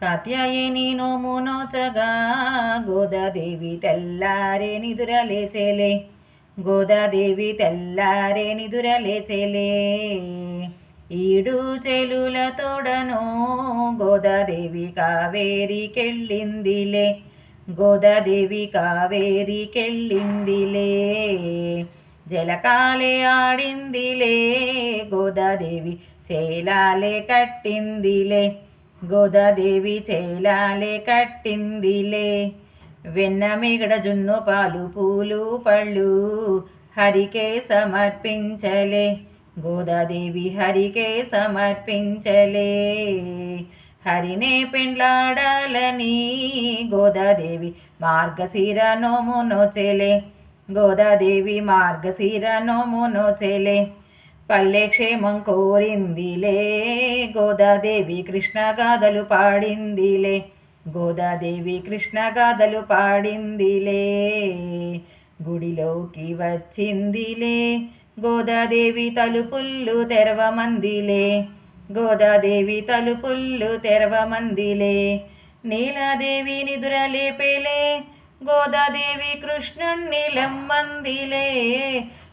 కాత్యాయని నోమునోచగా గోదాదేవి తెల్లారే నిదురలేచేలే గోదాదేవి తెల్లారే నిదురలేచేలే ఈడు చెలుల తోడను గోదాదేవి కావేరికెళ్ళిందిలే. గోదాదేవి కావేరికెళ్ళిందిలే. జలకాలే ఆడిందిలే గోదాదేవి చేలాలే కట్టిందిలే. గోదాదేవి చేలాలే కట్టిందిలే. వెన్న మిగడ జున్ను పాలు పూలు పళ్ళు హరికే సమర్పించలే. గోదాదేవి హరికే సమర్పించలే. హరినే పెండ్లాడాలని గోదాదేవి మార్గశిర నోము నోచెలే. గోదాదేవి మార్గశిర నోము నోచెలే. పల్లె క్షేమం కోరిందిలే. గోదాదేవి కృష్ణ గాథలు పాడిందిలే. గోదాదేవి కృష్ణ గాథలు పాడిందిలే. గుడిలోకి వచ్చిందిలే. గోదాదేవి తలుపుల్లు తెరవమందిలే. గోదాదేవి తలుపుల్లు తెరవమందిలే. నీలాదేవి నిదురలేపేలే. గోదాదేవి కృష్ణుణ్ణి లమ్మందిలే.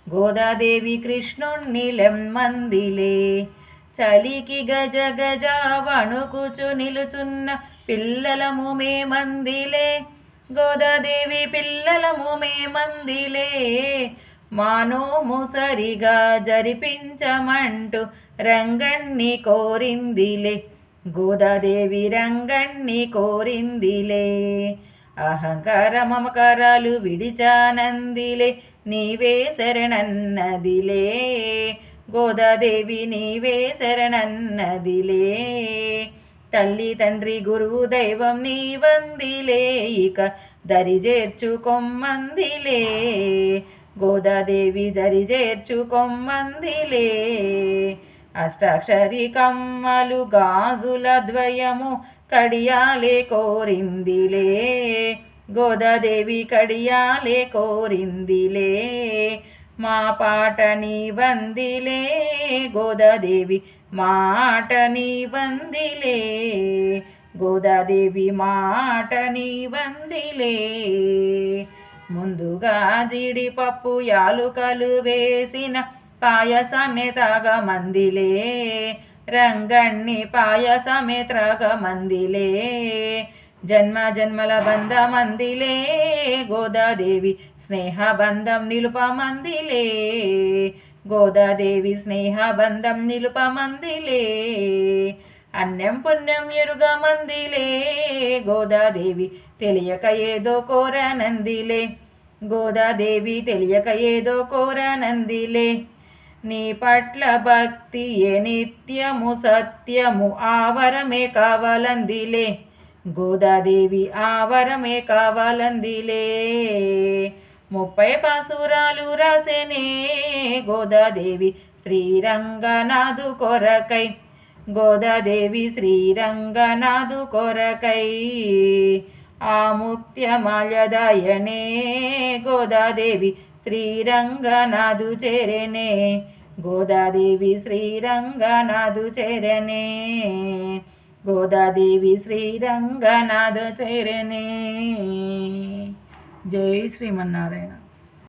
గోదాదేవి కృష్ణుణ్ణి లెమ్మందిలే చలికి గజ గజ వణుకుచు నిలుచున్న పిల్లలము మేమందిలే గోదాదేవి పిల్లలము మేమందిలే మానోము సరిగా జరిపించమంటూ రంగణ్ణి కోరిందిలే. గోదాదేవి రంగణ్ణి కోరిందిలే. అహంకార మమకారాలు విడిచానందిలే నీవే శరణన్నదిలే. గోదాదేవి నీవే శరణన్నదిలే. తల్లి తండ్రి గురువు దైవం నీ వందిలే ఇక దరి చేర్చుకొమ్మందిలే గోదాదేవి దరి చేర్చుకొమ్మందిలే అష్టాక్షరి కమ్మలు గాజుల ద్వయము కడియాలే కోరిందిలే. గోదాదేవి కడియాలే కోరిందిలే. మా పాటని వందిలే. గోదాదేవి మాటని వందిలే. గోదాదేవి మాటని వందిలే. ముందుగా జీడిపప్పు యాలుకలు వేసిన పాయసాన్ని తాగమందిలే. రంగణ్ణి పాయసమే త్రాగమందిలే. జన్మ జన్మల బంధ మందిలే గోదాదేవి స్నేహ స్నేహబంధం నిలుపమందిలే. గోదాదేవి స్నేహ స్నేహబంధం నిలుపమందిలే. అన్యం పుణ్యం ఎరుగ మందిలే గోదాదేవి తెలియక ఏదో కోరనందిలే. గోదాదేవి తెలియక ఏదో కోరనందిలే. నీ పట్ల భక్తి ఏ నిత్యము సత్యము? ఆవరమే కావాలందిలే. గోదాదేవి ఆవరమే కావాలందిలే. ముప్పై పాసురాలు రాసేనే గోదాదేవి శ్రీరంగనాథు కొరకై. గోదాదేవి శ్రీరంగనాథు కొరకై. ఆ ముత్యమాల్యదాయనే గోదాదేవి శ్రీరంగనాథు చేరనే. గోదాదేవి శ్రీరంగనాథు చేరనే. గోదాదేవి శ్రీరంగనాథు చేరనే. జై శ్రీమన్నారాయణ.